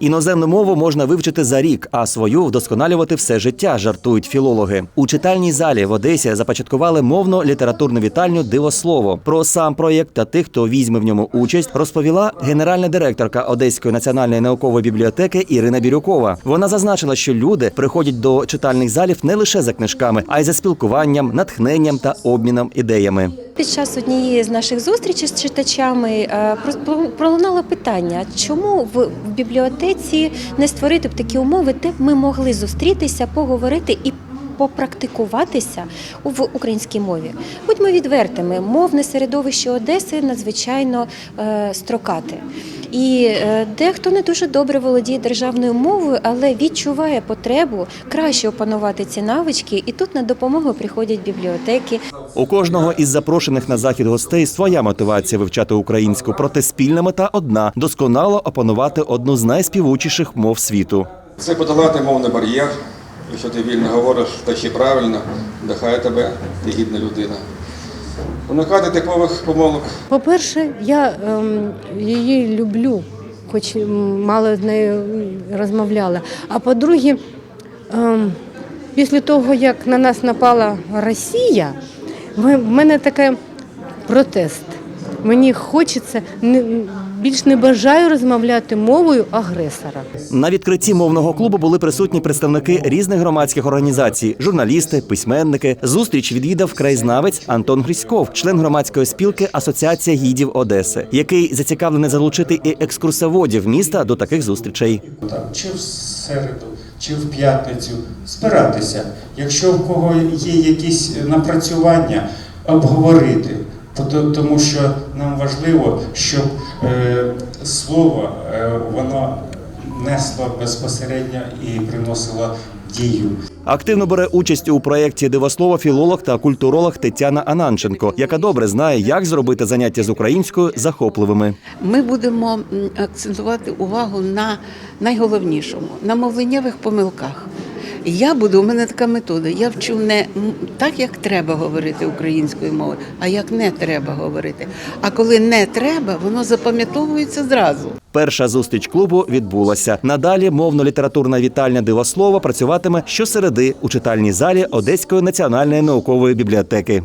Іноземну мову можна вивчити за рік, а свою вдосконалювати все життя, жартують філологи. У читальній залі в Одесі започаткували мовно-літературну вітальню Дивослово. Про сам проєкт та тих, хто візьме в ньому участь, розповіла генеральна директорка Одеської національної наукової бібліотеки Ірина Бірюкова. Вона зазначила, що люди приходять до читальних залів не лише за книжками, а й за спілкуванням, натхненням та обміном ідеями. Під час однієї з наших зустрічей з читачами е, пролунало питання, чому в в бібліотеці не створити б такі умови, де б ми могли зустрітися, поговорити і попрактикуватися в українській мові. Будьмо відвертими, мовне середовище Одеси надзвичайно е, строкате. І е, дехто не дуже добре володіє державною мовою, але відчуває потребу краще опанувати ці навички, і тут на допомогу приходять бібліотеки, У кожного із запрошених на захід гостей своя мотивація вивчати українську, проте спільна мета одна досконало опанувати одну з найспівучіших мов світу. Це подолати мовний бар'єр. Якщо ти вільно говориш, та ще правильно, нехай тебе ти гідна людина. Уникати типових помилок. По-перше, я ем, її люблю, хоч мало з нею розмовляла. А по-друге, ем, після того, як на нас напала Росія, в мене такий протест. Мені хочеться не, більш не бажаю розмовляти мовою агресора. На відкритті мовного клубу були присутні представники різних громадських організацій, журналісти, письменники. Зустріч відвідав краєзнавець Антон Гріськов, член громадської спілки Асоціація гідів Одеси, який зацікавлений залучити і екскурсоводів міста до таких зустрічей. там, чи в середу, чи в п'ятницю збиратися. Якщо в кого є якісь напрацювання, обговорити. Тому що нам важливо, щоб е, слово е, воно несло безпосередньо і приносило дію. Активно бере участь у проєкті Дивослово філолог та культуролог Тетяна Ананченко, яка добре знає, як зробити заняття з українською захопливими. Ми будемо акцентувати увагу на найголовнішому на мовленнєвих помилках. Я буду, у мене така метода. Я вчу не так, як треба говорити українською мовою, а як не треба говорити. А коли не треба, воно запам'ятовується зразу. Перша зустріч клубу відбулася. Надалі мовно-літературна вітальня Дивослова працюватиме щосереди у читальній залі Одеської національної наукової бібліотеки.